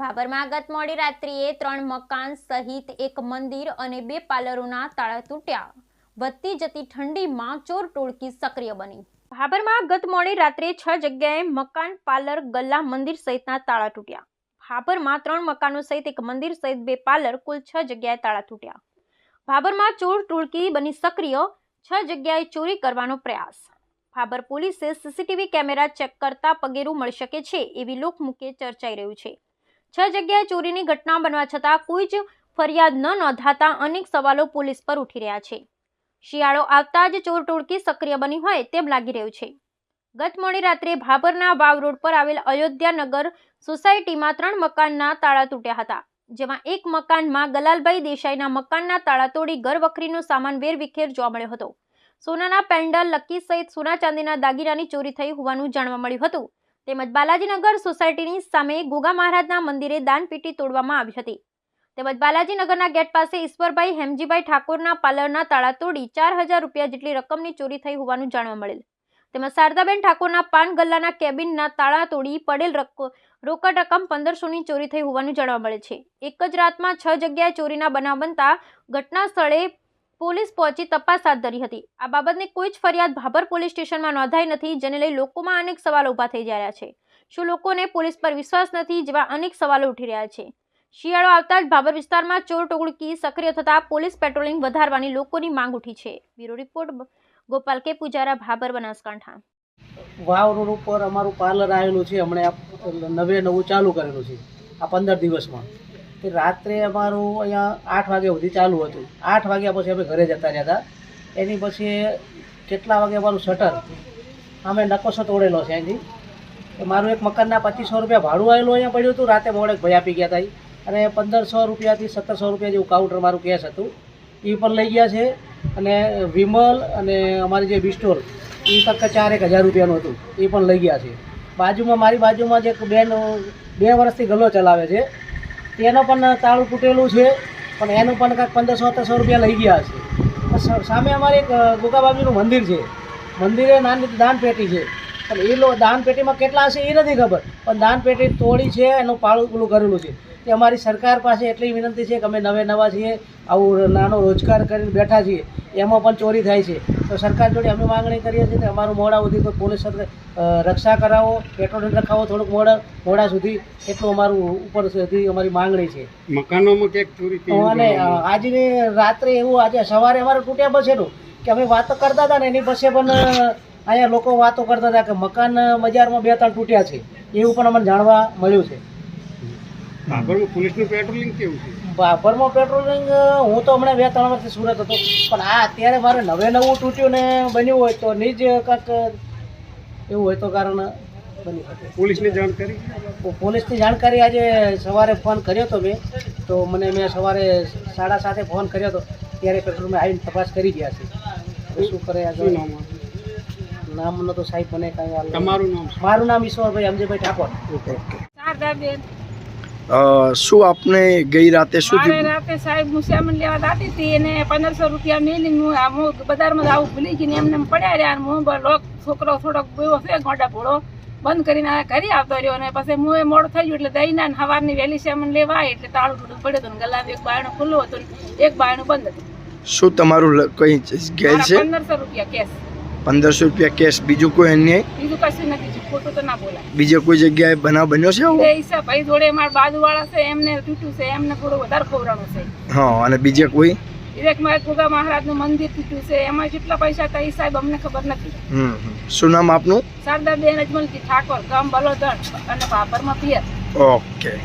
ભાભરમાં ગત મોડી રાત્રિએ ત્રણ મકાન સહિત એક મંદિર અને બે પાર્લરોના તાળા તૂટ્યા. વધતી જતી ઠંડીમાં ચોર ટોળકી સક્રિય બની. ભાભરમાં ગત મોડી રાત્રે છ જગ્યાએ મકાન, પાર્લર, ગલ્લા, મંદિર સહિતના તાળા તૂટ્યા. ભાભરમાં ત્રણ મકાનો સહિત એક મંદિર સહિત બે પાર્લર કુલ છ જગ્યાએ તાળા તૂટ્યા. ભાભરમાં ચોર ટોળકી બની સક્રિય, છ જગ્યાએ ચોરી કરવાનો પ્રયાસ. ભાભર પોલીસે સીસીટીવી કેમેરા ચેક કરતા પગેરું મળી શકે છે એવી લોકમુખે ચર્ચાઈ રહ્યું છે. છ જગ્યાએ ચોરીની ઘટના બનવા છતાં કોઈ જ ફરિયાદ ન નોંધાતા અનેક સવાલો પોલીસ પર ઉઠી રહ્યા છે. શિયાળો આવતા જ ચોર ટોળકી સક્રિય બની હોય તેમ લાગી રહ્યું છે. ગત મોડી રાત્રે ભાભરના વાવ રોડ પર આવેલ અયોધ્યાનગર સોસાયટીમાં ત્રણ મકાનના તાળા તૂટ્યા હતા, જેમાં એક મકાનમાં ગલાલભાઈ દેસાઈના મકાનના તાળા તોડી ઘરવખરીનો સામાન વેરવિખેર જોવા મળ્યો હતો. સોનાના પેન્ડલ લકી સહિત સોના ચાંદીના દાગીનાની ચોરી થઈ હોવાનું જાણવા મળ્યું હતું. તેમજ બાલાજીનગર સોસાયટીની સામે ગોગા મહારાજના મંદિરે દાનપેટી તોડવામાં આવી હતી. તેમજ બાલાજીનગરના ગેટ પાસે ઈશ્વરભાઈ હેમજીભાઈ ઠાકોરના પાર્લરના તાળા તોડી ચાર હજાર રૂપિયા જેટલી રકમની ચોરી થઈ હોવાનું જાણવા મળેલ. તેમજ શારદાબેન ઠાકોરના પાન ગલ્લાના કેબિનના તાળા તોડી પડેલ રોકડ રકમ પંદરસોની ચોરી થઈ હોવાનું જાણવા મળે છે. એક જ રાતમાં છ જગ્યાએ ચોરીના બનાવ બનતા ઘટના સ્થળે પોલીસ પહોંચી તપાસ હાથ ધરી હતી. આ બાબતની કોઈ જ ફરિયાદ ભાભર પોલીસ સ્ટેશનમાં નોંધાઈ નથી, જેને લઈ લોકોમાં અનેક સવાલો ઊભા થઈ રહ્યા છે. શું લોકોને પોલીસ પર વિશ્વાસ નથી જેવા અનેક સવાલો ઉઠી રહ્યા છે. શિયાળો આવતા જ ભાભર વિસ્તારમાં ચોર ટોળકી સક્રિય થતાં પોલીસ પેટ્રોલિંગ વધારવાની લોકોની માંગ ઉઠી છે. Bureau report, Gopal K Pujara, Bhabhar Banaskantha. Vav road ઉપર અમારું પાર્લર આવેલું છે. હમણાં નવે નવું ચાલુ કરેલું છે. આ પંદર દિવસમાં. તે રાત્રે અમારું અહીંયા આઠ વાગ્યા સુધી ચાલુ હતું. આઠ વાગ્યા પછી અમે ઘરે જતા રહ્યા એની પછી કેટલા વાગે અમારું શટર, અમે નકોસો તોડેલો છે અહીંથી. મારું એક મકાનના પચીસો રૂપિયા ભાડું આવેલું અહીંયા પડ્યું હતું. રાતે મોડે ભાઈ આપી ગયા હતા અને પંદરસો રૂપિયાથી સત્તરસો રૂપિયા જેવું કાઉન્ટર મારું કેસ હતું. એ પણ લઈ ગયા છે. અને વિમલ અને અમારી જે બિસ્ટોર એ તક ચાર એક હજાર રૂપિયાનું હતું. એ પણ લઈ ગયા છે. બાજુમાં, મારી બાજુમાં જે બેન, બે વર્ષથી ગલ્લો ચલાવે છે. તેનો પણ તાળું તૂટેલું છે, પણ એનું પણ કાંઈક પંદરસો સત્તરસો રૂપિયા લઈ ગયા છે. સામે અમારે એક ગોકાબાબીનું મંદિર છે. મંદિરે નાની દાન પેટી છે. પણ એ લો દાન પેટીમાં કેટલા હશે એ નથી ખબર. પણ દાન પેટી તોડી છે, એનું પાળું પેલું કરેલું છે. તે અમારી સરકાર પાસે એટલી વિનંતી છે કે અમે નવે નવા છીએ, આવું નાનો રોજગાર કરીને બેઠા છીએ. એમાં પણ ચોરી થાય છે. તો સરકાર જોડે અમે માંગણી કરીએ છીએ કે અમારું મોડા સુધી કોઈ પોલીસ રક્ષા કરાવો પેટ્રોલ રખાવો થોડુંક મોડા મોડા સુધી. એટલું અમારું ઉપર સુધી અમારી માંગણી છે. મકાનોમાં ક્યાંક ચોરી અને આજની રાત્રે એવું આજે સવારે અમારે તૂટ્યા બસેનું કે અમે વાતો કરતા હતા ને એની પછી પણ અહીંયા લોકો વાતો કરતા હતા કે મકાન બજારમાં બે ત્રણ તૂટ્યા છે. એવું પણ અમને જાણવા મળ્યું છે. બાબરમાં પોલીસનું પેટ્રોલિંગ કેવું છે? બાભરમાં પેટ્રોલિંગ હું તો હમણાં બે ત્રણ વર્ષથી સુરત હતો. પણ આ અત્યારે મારે નવે નવું તૂટ્યું ને બન્યું હોય તો નહીં જ કંઈક એવું હોય તો કારણ બની શકે. પોલીસને જાણ કરી પોલીસની જાણકારી આજે સવારે ફોન કર્યો હતો મેં. તો મને મેં સવારે સાડા સાતે ફોન કર્યો હતો ત્યારે પેટ્રોલમાં આવીને તપાસ કરી ગયા છે. શું કરે આગળ? નામનો તો સાહેબ મને કાંઈ તમારું નામ મારું નામ ઈશ્વરભાઈ અમજીભાઈ ઠાકોર. શારદાબેન. અ, શું આપને ગઈ રાતે શું થયું? રાતે સાહેબ હું સેમન લેવા દાતી હતી અને પંદરસો રૂપિયા મેલી હું હું બજારમાં આવું ભૂલી ગઈ ને એમને પડ્યા રહ્યા હું લોક છોકરો થોડોક ગયો છે ગોડા ભોળો બંધ કરીને ઘરે આવતો રહ્યો અને પછી હું એ મોડું થઈ ગયું એટલે દઈને ને સવારની વહેલી સેમન લેવા એટલે તાળું ટૂટું પડ્યું હતું ગલાબ એક બાયણું ખુલ્લું હતું એક બાયણું બંધ હતું. શું તમારું કઈ છે? પંદરસો રૂપિયા કેશ. પંદરસો રૂપિયા કેશ બીજું કોઈ અન્ય બીજું કશું નથી ખોટું તો ના બોલાય. બીજે કોઈ જગ્યાએ બનાવ બન્યો છે આવો? એ ભાઈ જોડે મારા બાજુવાળા છે એમને તૂટ્યું છે એમને થોડું વધારે ખવડાવવાનું છે. હા અને બીજે કોઈ? વિવેકમાં ગોગા મહારાજનું મંદિર તૂટ્યું છે એમાં કેટલા પૈસા હતા એ સાહેબ અમને ખબર નથી. શું નામ આપનું? શારદાબેન અજમલજી ઠાકોર ગામ બલોદણ અને ભાભરમાં પિયર. ઓકે.